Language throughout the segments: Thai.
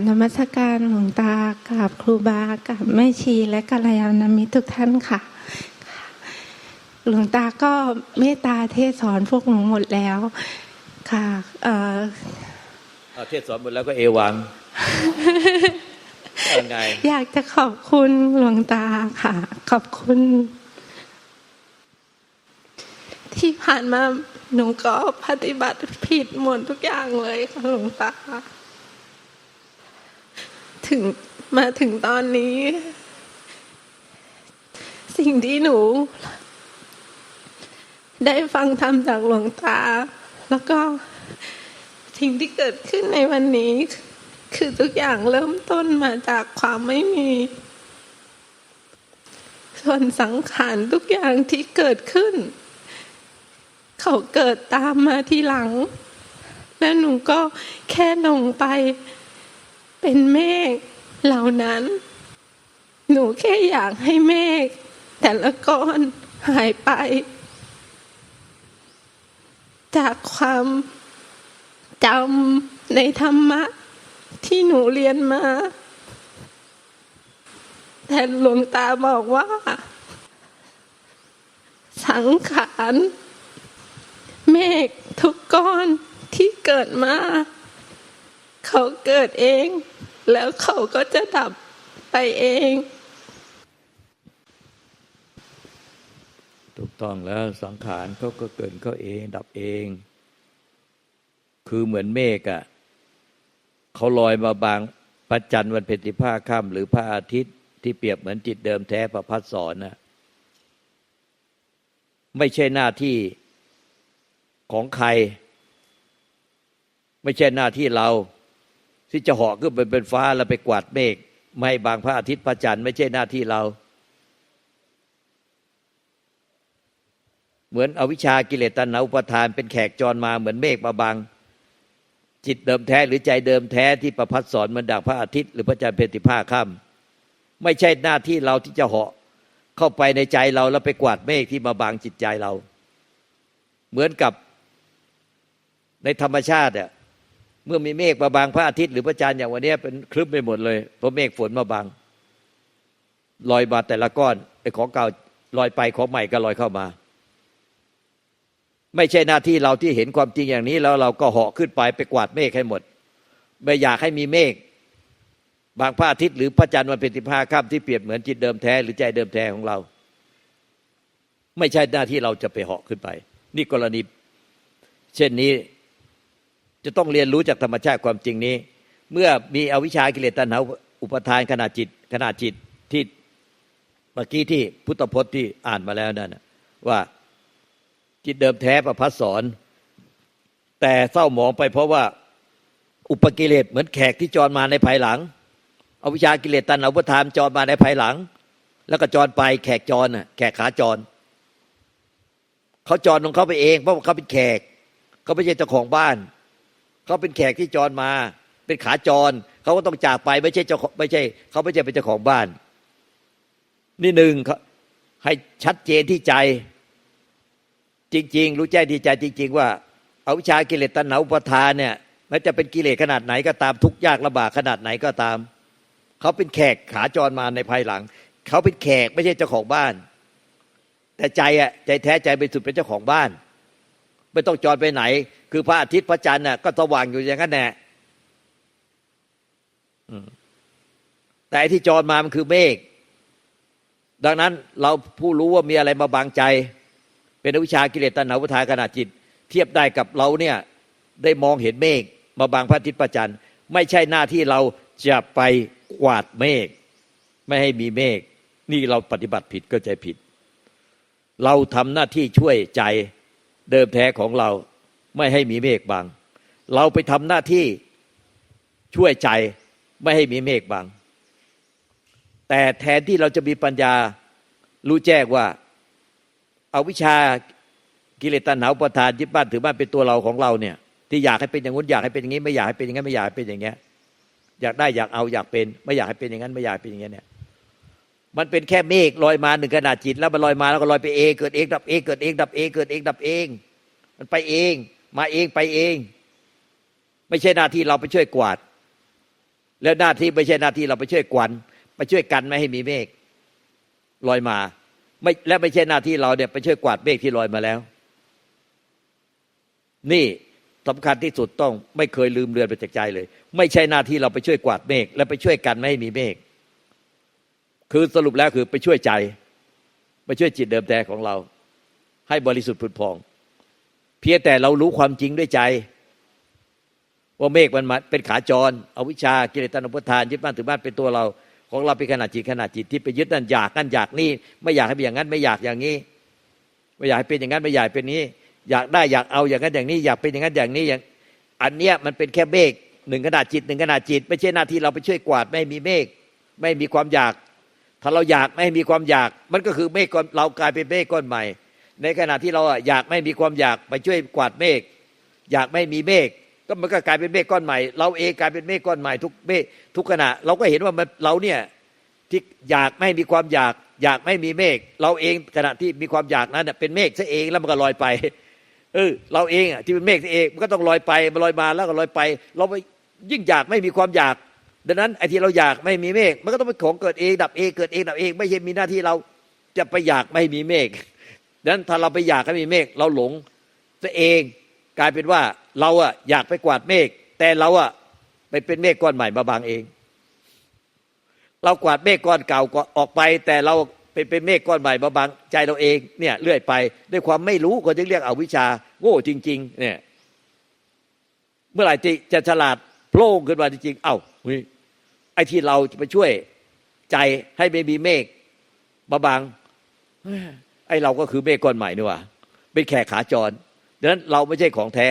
ราบนมัสการหลวงตากราบครูบากราบแม่ชีและกัลยาณมิตรทุกท่านค่ะ หลวงตาก็เมตตาเทศสอนพวกหนูหมดแล้วค่ะเอ่อเอาเทศสอนหมดแล้วก็เอวังเอาไงอยากจะขอบคุณหลวงตาค่ะ ขอบคุณ ที่ผ่านมาหนูก็ปฏิบัติผิดหมดทุกอย่างเลยค่ะหลวงตา ถึงมาถึงตอนนี้ สิ่งที่หนู ได้ฟังธรรมจากหลวงตา แล้วก็สิ่งที่เกิดขึ้นในวันนี้ คือทุกอย่างเริ่มต้นมาจากความไม่มี ส่วนสังขารทุกอย่างที่เกิดขึ้น เขาเกิดตามมาทีหลัง แล้วหนูก็แค่ลงไป เป็นเมฆเหล่านั้น หนูแค่อยากให้เมฆแต่ละก้อนหายไป จากความจำในธรรมะ ที่หนูเรียนมา แต่หลวงตาบอกว่า สังขาร เมฆทุกก้อนที่เกิดมา เขาเกิดเอง แล้วเขาก็จะดับไปเอง ถูกต้องแล้วสังขารเขาก็เกิดเขาเองดับเอง คือเหมือนเมฆอะ่ะเขาลอยมาบางพระจันทร์วันเพ็ญสิบห้าค่ำหรือพระอาทิตย์ที่เปรียบเหมือนจิตเดิมแท้ประพัดสอนนะไม่ใช่หน้าที่ของใคร ไม่ใช่หน้าที่เรา ที่จะเหาะขึ้นไปเป็นฟ้าแล้วไปกวาดเมฆไม่บางพระอาทิตย์พระจันทร์ไม่ใช่หน้าที่เรา เหมือนอวิชากิเลสตัณหาอุปทานเป็นแขกจรมาเหมือนเมฆมาบังจิตเดิมแท้หรือใจเดิมแท้ที่ประพัดสอนมันดักพระอาทิตย์หรือพระจันทร์เพติภาค่ำไม่ใช่หน้าที่เราที่จะเหาะเข้าไปในใจเราแล้วไปกวาดเมฆที่มาบังจิตใจเรา เหมือนกับในธรรมชาติอะ มื่อมีเมฆมาบังพระอาทิตย์หรือพระจันทร์อย่างวันนี้เป็นคลึ้มไปหมดเลยเพราะเมฆฝนมาบังลอยมาแต่ละก้อนไอ้ของเก่าลอยไปของใหม่ก็ลอยเข้ามา ไม่ใช่หน้าที่เราที่เห็นความจริงอย่างนี้ แล้วเราก็เหาะขึ้นไปไปกวาดเมฆให้หมด ไม่อยากให้มีเมฆบางพระอาทิตย์หรือพระจันทร์วันเป็นสิบห้าค่ำที่เปรียบเหมือนจิตเดิมแท้หรือใจเดิมแท้ของเรา ไม่ใช่หน้าที่เราจะไปเหาะขึ้นไป นี่กรณี เช่นนี้ จะต้องเรียนรู้จากธรรมชาติความจริงนี้ เมื่อมีอวิชชากิเลสตัณหาอุปทานขนาดจิตขนาดจิตที่เมื่อกี้ที่พุทธพจน์ที่อ่านมาแล้วนั่นว่าจิตเดิมแท้ประพัดสอนแต่เศร้าหมองไปเพราะว่าอุปกิเลสเหมือนแขกที่จรมาในภายหลังอวิชากิเลสตันอุปทานจรมาในภายหลัง แล้วก็จรไปแขกจรน่ะแขกขาจรเขาจรของเขาไปเองเพราะเขาเป็นแขกเขาไม่ใช่เจ้าของบ้าน เขาเป็นแขกที่จรมา เป็นขาจรเขาก็ต้องจากไปไม่ใช่เจ้าไม่ใช่เขาไม่ใช่เป็นเจ้าของบ้าน นี่หนึ่งให้ชัดเจนที่ใจ จริง ๆ รู้แจ้งดีใจจริง ๆ ว่าอาวิชากิเลสตัณหาอุปทานเนี่ยแม้จะเป็นกิเลสขนาดไหนก็ตามทุกยากลำบากขนาดไหนก็ตาม เขาเป็นแขกขาจรมาในภายหลัง เขาเป็นแขกไม่ใช่เจ้าของบ้าน แต่ใจอะใจแท้ใจเป็นสุดเป็นเจ้าของบ้าน ไม่ต้องจรไปไหน คือพระอาทิตย์พระจันทร์น่ะก็สว่างอยู่อย่างนั้นแหละแต่ที่จรมามันคือเมฆดังนั้นเราผู้รู้ว่ามีอะไรมาบังใจ เป็นวิชากิเลสตัณหาวุทาขนาดจิต เทียบได้กับเราเนี่ยได้มองเห็นเมฆมาบางพระอาทิตย์ประจันทร์ไม่ใช่หน้าที่เราจะไปกวาดเมฆไม่ให้มีเมฆนี่เราปฏิบัติผิดก็ใจผิด เราทำหน้าที่ช่วยใจ เดิมแท้ของเราไม่ให้มีเมฆบางเราไปทำหน้าที่ช่วยใจไม่ให้มีเมฆบางแต่แทนที่เราจะมีปัญญารู้แจ้งว่าเอาวิชากิเลสตัณหาอุปทานยึดบ้านถือบ้านเป็นตัวเราของเราเนี่ย ที่อยากให้เป็นอย่างนู้นอยากให้เป็นอย่างนี้ ไม่อยากให้เป็นอย่างนั้นไม่อยากให้เป็นอย่างเงี้ยอยากได้อยากเอาอยากเป็น ไม่อยากให้เป็นอย่างนั้นไม่อยากเป็นอย่างเงี้ยเนี่ย มันเป็นแค่เมฆลอยมาหนึ่งขนาดจิต แล้วมันลอยมาแล้วก็ลอยไปเองเกิดเองดับเองเกิดเองดับเองเกิดเองดับเอง มันไปเอง มาเองไปเอง ไม่ใช่หน้าที่เราไปช่วยกวาด แล้วหน้าที่ไม่ใช่หน้าที่เราไปช่วยกวนไปช่วยกันไม่ให้มีเมฆลอยมา ไม่และไม่ใช่หน้าที่เราเนี่ยไปช่วยกวาดเมฆที่ลอยมาแล้ว นี่สำคัญที่สุดต้องไม่เคยลืมเรือนไปจากใจเลย ไม่ใช่หน้าที่เราไปช่วยกวาดเมฆและไปช่วยกันไม่ให้มีเมฆ คือสรุปแล้วคือไปช่วยใจ ไปช่วยจิตเดิมแท้ของเรา ให้บริสุทธิ์ผุดพอง เพียงแต่เรารู้ความจริงด้วยใจ ว่าเมฆมันมาเป็นขาจรอวิชากิเลสตัณหาทานยึดบ้านถือบ้านเป็นตัวเรา ของเราเป็นขนาดจิตขนาดจิตที่ไปยึดนั่นอยากนั่นอยากนี่ ไม่อยากให้เป็นอย่างนั้นไม่อยากอย่างนี้ ไม่อยากให้เป็นอย่างนั้นไม่อยากเป็นนี้ อยากได้อยากเอาอย่างนั้นอย่างนี้ อยากเป็นอย่างนั้นอย่างนี้อย่างอันเนี้ยมันเป็นแค่เมฆหนึ่งขนาดจิตหนึ่งขนาดจิต ไม่ใช่หน้าที่เราไปช่วยกวาดไม่มีเมฆไม่มีความอยาก ถ้าเราอยากไม่ให้มีความอยาก มันก็คือเมฆก้อนเรากลายเป็นเมฆก้อนใหม่ ในขณะที่เราอยากไม่มีความอยากไปช่วยกวาดเมฆอยากไม่มีเมฆก็มันก็กลายเป็นเมฆก้อนใหม่ เราเองกลายเป็นเมฆก้อนใหม่ทุกเมฆทุกขณะ เราก็เห็นว่ามันเราเนี่ยที่อยากไม่มีความอยาก อยากไม่มีเมฆเราเองขณะที่มีความอยากนั้นเป็นเมฆซะเองแล้วมันก็ลอยไปเออเราเองอะที่เป็นเมฆซะเองมันก็ต้องลอยไปมันลอยมาแล้วก็ลอยไป เราไปยิ่งอยากไม่มีความอยาก ดังนั้นไอ้ที่เราอยากไม่มีเมฆมันก็ต้องเป็นของเกิดเองดับเองเกิดเองดับเอง ไม่ใช่มีหน้าที่เราจะไปอยากไม่มีเมฆดังนั้นถ้าเราไปอยากให้มีเมฆเราหลงซะเองกลายเป็นว่าเราอะอยากไปกวาดเมฆแต่เราอะไปเป็นเมฆก้อนใหม่มาบางเอง เรากวาดเมฆก้อนเก่าก็ออกไป แต่เราเป็นเป็นเมฆก้อนใหม่มาบางใจเราเองเนี่ยเรื่อยไป ด้วยความไม่รู้ก็จึงเรียกเอาวิชา โง่จริง ๆ เนี่ย เมื่อไหร่จะฉลาด โผล่ขึ้นมาจริงๆเอ้าเฮ้ยไอ้ที่เราจะไปช่วยใจให้ไม่มีเมฆมาบังไอ้เราก็คือเมฆก้อนใหม่นี่ว่าเป็นแขกขาจรดังนั้นเราไม่ใช่ของแท้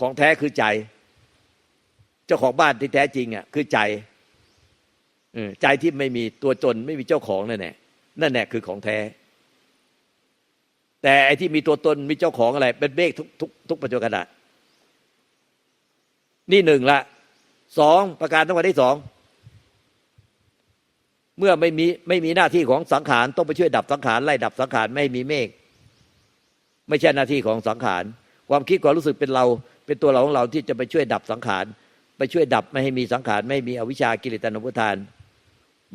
ของแท้คือใจ เจ้าของบ้านที่แท้จริงอะคือใจใจที่ไม่มีตัวตนไม่มีเจ้าของนั่นแหละนั่นแหละคือของแท้ แต่ไอ้ที่มีตัวตนมีเจ้าของอะไร เป็นเมฆทุกทุกทุกปัจจุบันนี่หนึ่งละ สองประการต้องมาที่สองเมื่อไม่มีไม่มีหน้าที่ของสังขารต้องไปช่วยดับสังขารไล่ดับสังขารไม่มีเมฆไม่ใช่หน้าที่ของสังขารความคิดความรู้สึกเป็นเรา เป็นตัวเราของเราที่จะไปช่วยดับสังขารไปช่วยดับไม่ให้มีสังขารไม่มีอวิชากิเลสตัณหาอุปทาน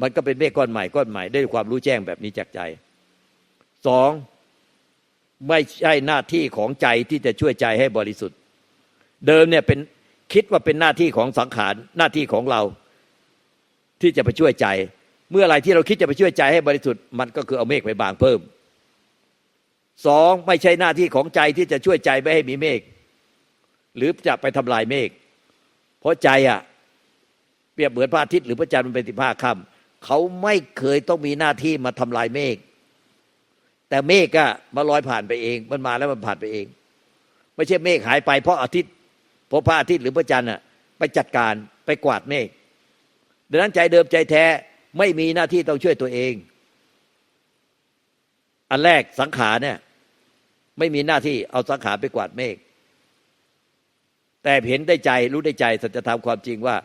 มันก็เป็นเมฆก้อนใหม่ก้อนใหม่ด้วยความรู้แจ้งแบบนี้จากใจสองไม่ใช่หน้าที่ของใจที่จะช่วยใจให้บริสุทธิ์ เดิมเนี่ยเป็น คิดว่าเป็นหน้าที่ของสังขารหน้าที่ของเรา ที่จะไปช่วยใจ เมื่อไรที่เราคิดจะไปช่วยใจให้บริสุทธิ์มันก็คือเอาเมฆไปบางเพิ่มสองไม่ใช่หน้าที่ของใจที่จะช่วยใจไม่ให้มีเมฆหรือจะไปทำลายเมฆเพราะใจอะเปรียบเหมือนพระอาทิตย์หรือพระจันทร์มันเป็นสิบห้าค่ำเขาไม่เคยต้องมีหน้าที่มาทำลายเมฆแต่เมฆอะมาลอยผ่านไปเอง มันมาแล้วมันผ่านไปเอง ไม่ใช่เมฆหายไปเพราะอาทิตย์ พราะพระอาทิตย์หรือพระจันทร์อะไปจัดการไปกวาดเมฆดังนั้นใจเดิมใจแท้ไม่มีหน้าที่ต้องช่วยตัวเอง อันแรกสังขารเนี่ยไม่มีหน้าที่เอาสังขารไปกวาดเมฆแต่เห็นได้ใจรู้ได้ใจสัจธรรมความจริงว่า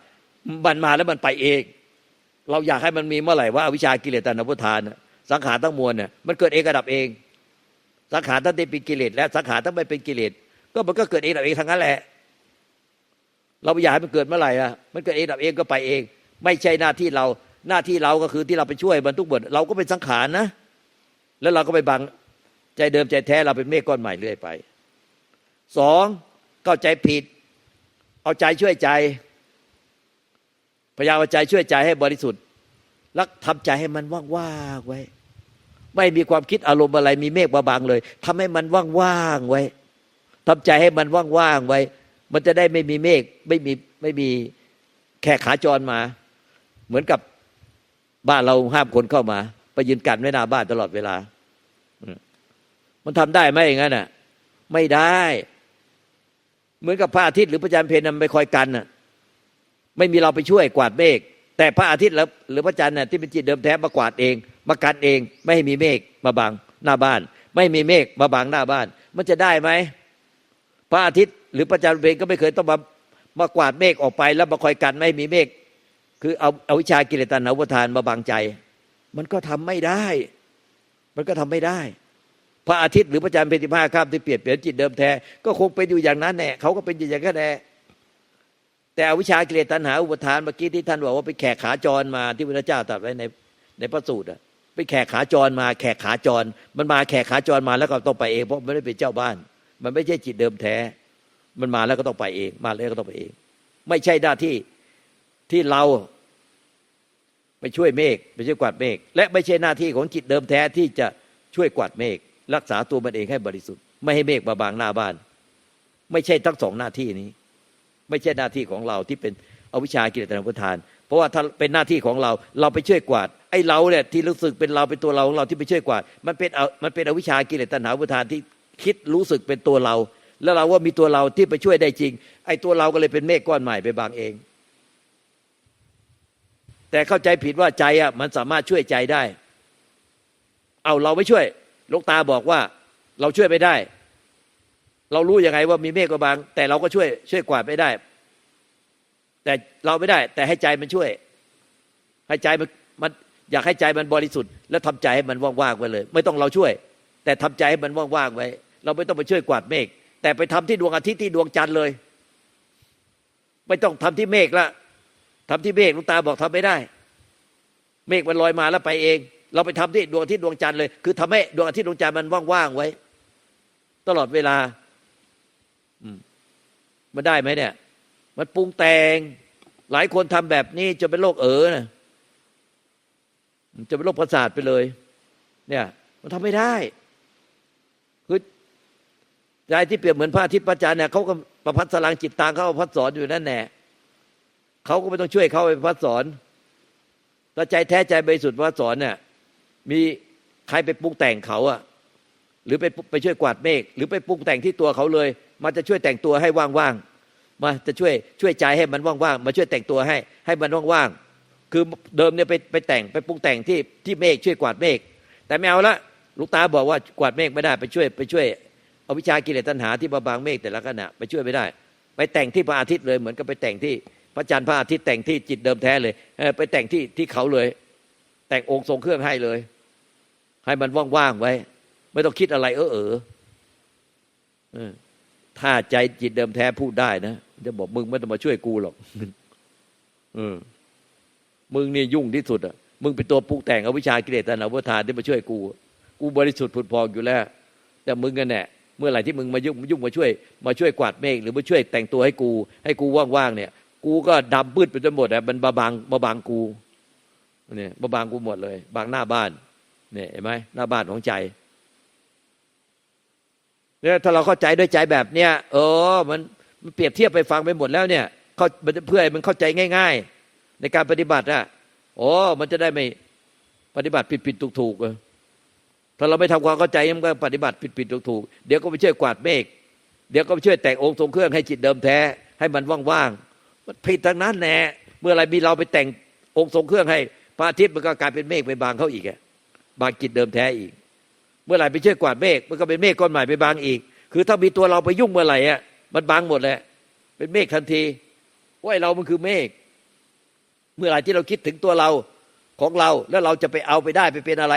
มันมาแล้วมันไปเอง เราอยากให้มันมีเมื่อไหร่ว่าอวิชากิเลสตัณหาพุทานะสังขารทั้งมวลเนี่ยมันเกิดเองกระดับเอง สังขารทั้งที่เป็นกิเลสและสังขารทั้งไม่เป็นกิเลสก็มันก็เกิดเองระดับเองทั้งนั้นแหละ เราอยากให้มันเกิดเมื่อไหร่อะมันเกิดเองดับเองก็ไปเอง ไม่ใช่หน้าที่เราหน้าที่เราก็คือที่เราไปช่วยมันทุกบทเราก็เป็นสังขารนะ แล้วเราก็ไปบังใจเดิมใจแท้เราเป็นเมฆก้อนใหม่เรื่อยไปสองเข้าใจผิด เอาใจช่วยใจพยายามเอาใจช่วยใจให้บริสุทธิ์แล้วทำใจให้มันว่างๆไว้ ไม่มีความคิดอารมณ์อะไรมีเมฆบาบางเลยทำให้มันว่างๆไว้ทำใจให้มันว่างๆไว้ มันจะได้ไม่มีเมฆไม่มีไม่มีแขกขาจรมา เหมือนกับบ้านเราห้ามคนเข้ามา ไปยืนกันไว้หน้าบ้านตลอดเวลา มันทำได้ไหมอย่างนั้นน่ะ ไม่ได้ เหมือนกับพระอาทิตย์หรือพระจันทร์เพญนำไปคอยกันน่ะ ไม่มีเราไปช่วยกวาดเมฆแต่พระอาทิตย์หรือพระจันทร์น่ะที่เป็นจิตเดิมแท้มากวาดเอง มากันเอง ไม่ให้มีเมฆมาบังหน้าบ้าน ไม่มีเมฆมาบังหน้าบ้าน มันจะได้ไหมพระอาทิตย์ หรือพระจันทร์เพญก็ไม่เคยต้องมามากวาดเมฆออกไป แล้วมาคอยกันไม่มีเมฆคือเอาเอาวิชากิเลสตัณหาอุปทานมาบังใจ มันก็ทำไม่ได้ มันก็ทำไม่ได้ พระอาทิตย์หรือพระจันทร์เป็นสิบห้าข้ามที่เปลี่ยนเปลี่ยนจิตเดิมแท้ ก็คงเป็นอยู่อย่างนั้นแน่เขาก็เป็นอยู่อย่างนั้นแน่แต่อวิชากิเลสตัณหาอุปทานเมื่อกี้ที่ท่านบอกว่าไปแขกขาจรมาที่พระเจ้าตรัสไว้ในในพระสูตรอะไปแขกขาจรมา แขกขาจร มันมาแขกขาจรมาแล้วก็ต้องไปเองเพราะไม่ได้เป็นเจ้าบ้าน มันไม่ใช่จิตเดิมแท้ มันมาแล้วก็ต้องไปเอง มาแล้วก็ต้องไปเอง ไม่ใช่หน้าที่ที่เราไปช่วยเมฆไปช่วยกวาดเมฆและไม่ใช่หน้าที่ของจิตเดิมแท้ที่จะช่วยกวาดเมฆรักษาตัวมันเองให้บริสุทธิ์ไม่ให้เมฆมาบางหน้าบ้าน ไม่ใช่ทั้งสองหน้าที่นี้ ไม่ใช่หน้าที่ของเราที่เป็นอวิชากิเลสตัณหาอุปทาน เพราะว่าถ้าเป็นหน้าที่ของเราเราไปช่วยกวาดไอ้เราเนี่ยที่รู้สึกเป็นเราเป็นตัวเราของเราที่ไปช่วยกวาดมันเป็นเอามันเป็นอวิชชากิเลสตัณหาอุปทานที่คิดรู้สึกเป็นตัวเรา แล้วเราว่ามีตัวเราที่ไปช่วยได้จริง ไอ้ตัวเราก็เลยเป็นเมฆก้อนใหม่ไปบางเอง แต่เข้าใจผิดว่าใจอะมันสามารถช่วยใจได้ เอาเราไม่ช่วยลูกตาบอกว่าเราช่วยไม่ได้ เรารู้ยังไงว่ามีเมฆก็บาง แต่เราก็ช่วยช่วยกวาดไม่ได้ แต่เราไม่ได้ แต่ให้ใจมันช่วย ให้ใจมันมันอยากให้ใจมันบริสุทธิ์แล้วทำใจให้มันว่างๆไว้เลย ไม่ต้องเราช่วย แต่ทำใจให้มันว่างๆไว้ เราไม่ต้องไปช่วยกวาดเมฆ แต่ไปทำที่ดวงอาทิตย์ที่ดวงจันทร์เลย ไม่ต้องทำที่เมฆละทำที่เมฆลุงตาบอกทำไม่ได้ เมฆมันลอยมาแล้วไปเอง เราไปทำที่ดวงอาทิตย์ดวงจันทร์เลย คือทำให้ดวงอาทิตย์ดวงจันทร์มันว่างๆไว้ ตลอดเวลาอืมมันได้ไหมเนี่ย มันปรุงแต่งหลายคนทำแบบนี้จะเป็นโรคเอ๋อนะจะเป็นโรคประสาทไปเลย เนี่ย มันทำไม่ได้ ใจที่เปรียบเหมือนพระอาทิตย์พระจันทร์เนี่ยเขาก็ประพัดสลังจิตตางเขาประพัดสอนอยู่นั่นแน่เขาก็ไม่ต้องช่วยเขาไปประพัดสอนถ้าใจแท้ใจบริสุทธิ์ประพัดสอนเนี่ยมีใครไปปรุงแต่งเขาอะหรือไปไปช่วยกวาดเมฆหรือไปปรุงแต่งที่ตัวเขาเลย มันจะช่วยแต่งตัวให้ว่างๆมาจะช่วยช่วยใจให้มันว่างๆมาช่วยแต่งตัวให้ ให้มันว่างๆคือเดิมเนี่ยไปไปแต่งไปปรุงแต่งที่ที่เมฆช่วยกวาดเมฆแต่ไม่เอาละลูกตาบอกว่ากวาดเมฆไม่ได้ไปช่วยไปช่วย เอาวิชากิเลสตัณหาที่มาบางเมฆแต่ละขณะไปช่วยไม่ได้ ไปแต่งที่พระอาทิตย์เลยเหมือนกับไปแต่งที่พระจันทร์พระอาทิตย์แต่งที่จิตเดิมแท้เลยไปแต่งที่ที่เขาเลย แต่งองค์ทรงเครื่องให้เลย ให้มันว่างๆไว้ ไม่ต้องคิดอะไร เออเออถ้าใจจิตเดิมแท้พูดได้นะจะบอกมึงไม่ต้องมาช่วยกูหรอกเออมึงนี่ยุ่งที่สุดอะมึงเป็นตัวปรุงแต่งเอาวิชากิเลสตัณหาอุปทานที่มาช่วยกู กูบริสุทธิ์ผุดพองอยู่แล้ว แต่มึงกันแน่ เมื่อไหร่ที่มึงมายุ่งยุ่งมาช่วย มาช่วยกวาดเมฆหรือมาช่วยแต่งตัวให้กู ให้กูว่างๆเนี่ย กูก็ดำบืดไปจนหมดอะมันบาบางบาบางกูเนี่ยบาบางกูหมดเลย บางหน้าบ้านเนี่ยเห็นไหมหน้าบ้านของใจเนี่ยถ้าเราเข้าใจด้วยใจแบบเนี้ยเออมันมันเปรียบเทียบไปฟังไปหมดแล้วเนี่ยเขาเพื่อให้มันเข้าใจง่าย ๆ ในการปฏิบัติอะโอ้มันจะได้ไม่ปฏิบัติผิดผิดถูกถูกๆเออ ถ้าเราไม่ทำความเข้าใจมันก็ปฏิบัติผิดผิดถูกถูกๆเดี๋ยวก็ไปช่วยกวาดเมฆเดี๋ยวก็ไปช่วยแต่งองค์ทรงเครื่องให้จิตเดิมแท้ ให้มันว่างๆมันผิดทั้งนั้นแน่เมื่อไรมีเราไปแต่งองค์ทรงเครื่องให้พระอาทิตย์มันก็กลายเป็นเมฆไปบางเขาอีกอะบางจิตเดิมแท้อีก เมื่อไหร่ไปช่วยกวาดเมฆมันก็เป็นเมฆก้อนใหม่ไปบางอีก คือถ้ามีตัวเราไปยุ่งเมื่อไหร่อะมันบางหมดแหละเป็นเมฆทันทีว่าไอ้เรามันคือเมฆเมื่อไหร่ที่เราคิดถึงตัวเราของเราแล้วเราจะไปเอาไปได้ไปเป็นอะไร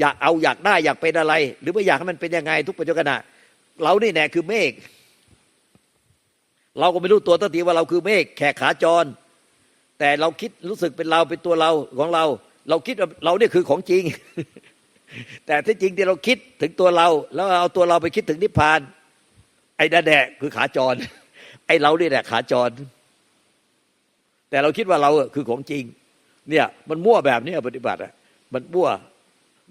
อยากเอาอยากได้อยากเป็นอะไร หรือไม่อยากให้มันเป็นยังไงทุกปัจจุบันเรานี่แน่คือเมฆเราก็ไม่รู้ตัวตั้งทีว่าเราคือเมฆแขกขาจร แต่เราคิดรู้สึกเป็นเราเป็นตัวเราของเรา เราคิดว่าเราเนี่ยคือของจริง แต่ที่จริงที่เราคิดถึงตัวเรา แล้วเอาตัวเราไปคิดถึงนิพพาน ไอ้นั่นแหละคือขาจร ไอ้เราเนี่แหละขาจร แต่เราคิดว่าเราคือของจริง เนี่ย มันมั่วแบบนี้ปฏิบัติอะมันมั่ว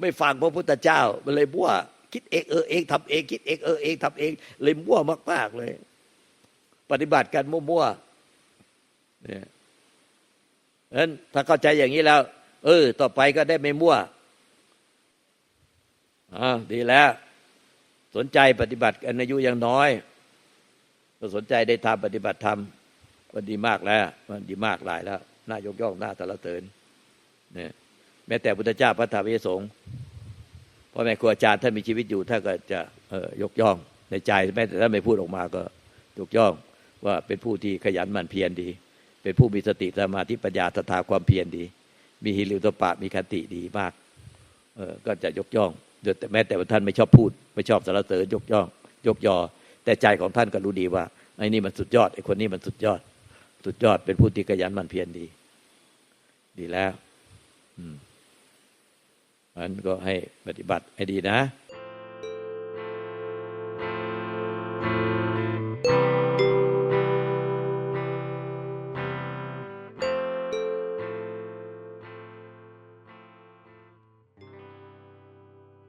ไม่ฟังพระพุทธเจ้า มันเลยมั่วคิดเองเออเองทำเองคิดเองเออเองทำเอง เลยมั่วมากๆเลย ปฏิบัติกันมั่วๆเนี่ยฉะนั้นถ้าเข้าใจอย่างนี้แล้ว เออ ต่อไปก็ได้ไม่มั่วอ่าดีแล้ว สนใจปฏิบัติกันอายุยังน้อยก็สนใจได้ทำปฏิบัติธรรมก็ดีมากแล้ว มันดีมากหลายแล้วน่ายกย่องน่าตะละเตินเนี่ย แม้แต่พุทธเจ้าพระธรรมวิสงฆ์พ่อแม่ครูอาจารย์ท่านมีชีวิตอยู่ท่านก็จะเออยกย่องในใจแม้แต่ท่านไม่พูดออกมาก็ยกย่องว่าเป็นผู้ที่ขยันหมั่นเพียรดี เป็นผู้มีสติสมาธิปัญญาศรัทธาความเพียรดี มีฮิริโตปะมีคติดีมากเออก็จะยกย่องโดยแต่แม้แต่ว่าท่านไม่ชอบพูด ไม่ชอบสรรเสริญยกย่อง ยกยอ แต่ใจของท่านก็รู้ดีว่าไอ้นี่มันสุดยอดไอ้คนนี้มันสุดยอด สุดยอดเป็นผู้ที่ขยันหมันเพียรดี ดีแล้ว อืม มันก็ให้ปฏิบัติให้ดีนะ